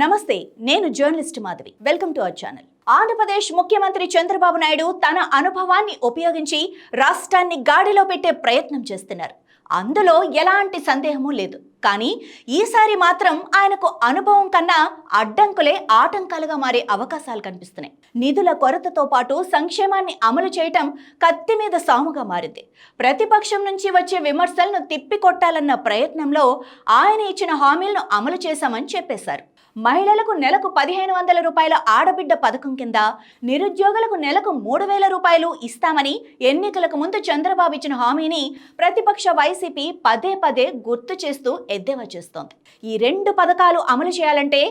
నమస్తే నేను journalist Madhavi. Welcome to our channel. Andhra Pradesh ముఖ్యమంత్రి చంద్రబాబు నాయుడు తన అనుభవాన్ని ఉపయోగించి రాష్ట్రాన్ని గాడిలో పెట్టే ప్రయత్నం చేస్తున్నారు. అందులో ఎలాంటి సందేహము లేదు. కానీ ఈసారి మాత్రం ఆయనకు అనుభవం కన్నా అడ్డంకులే ఆటంకాలుగా మారే అవకాశాలు కనిపిస్తున్నాయి. నిధుల కొరతతో పాటు సంక్షేమాన్ని అమలు చేయటం కత్తి మీద సాముగా మారింది. ప్రతిపక్షం నుంచి వచ్చే విమర్శలను తిప్పికొట్టాలన్న ప్రయత్నంలో ఆయన ఇచ్చిన హామీలను అమలు చేశామని చెప్పేశారు. మహిళలకు నెలకు పదిహేను వందల రూపాయల ఆడబిడ్డ పథకం కింద నిరుద్యోగులకు నెలకు మూడు వేల రూపాయలు ఇస్తామని ఎన్నికలకు ముందు చంద్రబాబు ఇచ్చిన హామీని ప్రతిపక్ష వైసీపీ పదే పదే గుర్తు చేస్తూ ఎద్దేవా చేస్తోంది. ఈ రెండు పథకాలు అమలు చేయాలంటే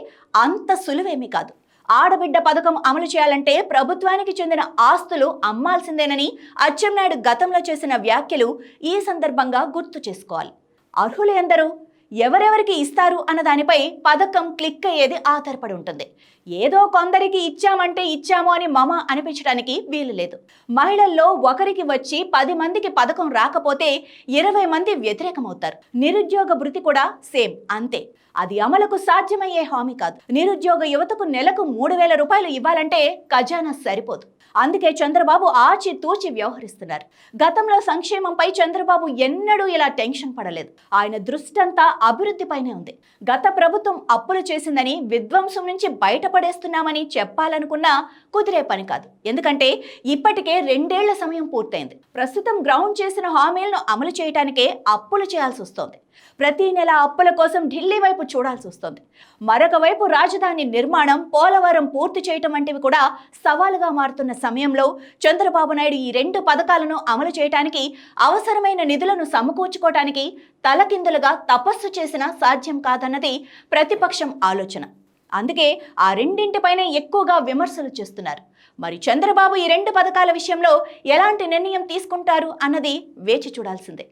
అంత సులువేమీ కాదు. ఆడబిడ్డ పథకం అమలు చేయాలంటే ప్రభుత్వానికి చెందిన ఆస్తులు అమ్మాల్సిందేనని అచ్చెన్నాయుడు గతంలో చేసిన వ్యాఖ్యలు ఈ సందర్భంగా గుర్తు చేసుకోవాలి. అర్హులు ఎందరు? ఎవరెవరికి ఇస్తారు అన్న దానిపై పథకం క్లిక్ అయ్యేది ఆధారపడి ఉంటుంది. ఏదో కొందరికి ఇచ్చామంటే ఇచ్చాము అని మమ అనిపించడానికి వీలు లేదు. మహిళల్లో ఒకరికి వచ్చి పది మందికి పథకం రాకపోతే ఇరవై మంది వ్యతిరేకమవుతారు. నిరుద్యోగ భృతి కూడా సేమ్ అంతే. అది అమలుకు సాధ్యమయ్యే హామీ కాదు. నిరుద్యోగ యువతకు నెలకు మూడు వేల రూపాయలు ఇవ్వాలంటే ఖజానా సరిపోదు. అందుకే చంద్రబాబు ఆచితూచి వ్యవహరిస్తున్నారు. గతంలో సంక్షేమంపై చంద్రబాబు ఎన్నడూ ఇలా టెన్షన్ పడలేదు. ఆయన దృష్టంతా అభివృద్ధిపైనే ఉంది. గత ప్రభుత్వం అప్పులు చేసిందని విధ్వంసం నుంచి బయటపడేస్తున్నామని చెప్పాలనుకున్నా కుదిరే పని కాదు. ఎందుకంటే ఇప్పటికే రెండేళ్ళ సమయం పూర్తయింది. ప్రస్తుతం గ్రౌండ్ చేసిన హామీలను అమలు చేయడానికే అప్పులు చేయాల్సి వస్తోంది. ప్రతి నెల అప్పుల కోసం ఢిల్లీ వైపు చూడాల్సి వస్తుంది. మరొక వైపు రాజధాని నిర్మాణం పోలవరం పూర్తి చేయటం వంటివి కూడా సవాలుగా మారుతున్న సమయంలో చంద్రబాబు నాయుడు ఈ రెండు పథకాలను అమలు చేయడానికి అవసరమైన నిధులను సమకూర్చుకోవటానికి తలకిందులుగా తపస్సు చేసినా సాధ్యం కాదన్నది ప్రతిపక్షం ఆలోచన. అందుకే ఆ రెండింటిపైనే ఎక్కువగా విమర్శలు చేస్తున్నారు. మరి చంద్రబాబు ఈ రెండు పథకాల విషయంలో ఎలాంటి నిర్ణయం తీసుకుంటారు అన్నది వేచి చూడాల్సిందే.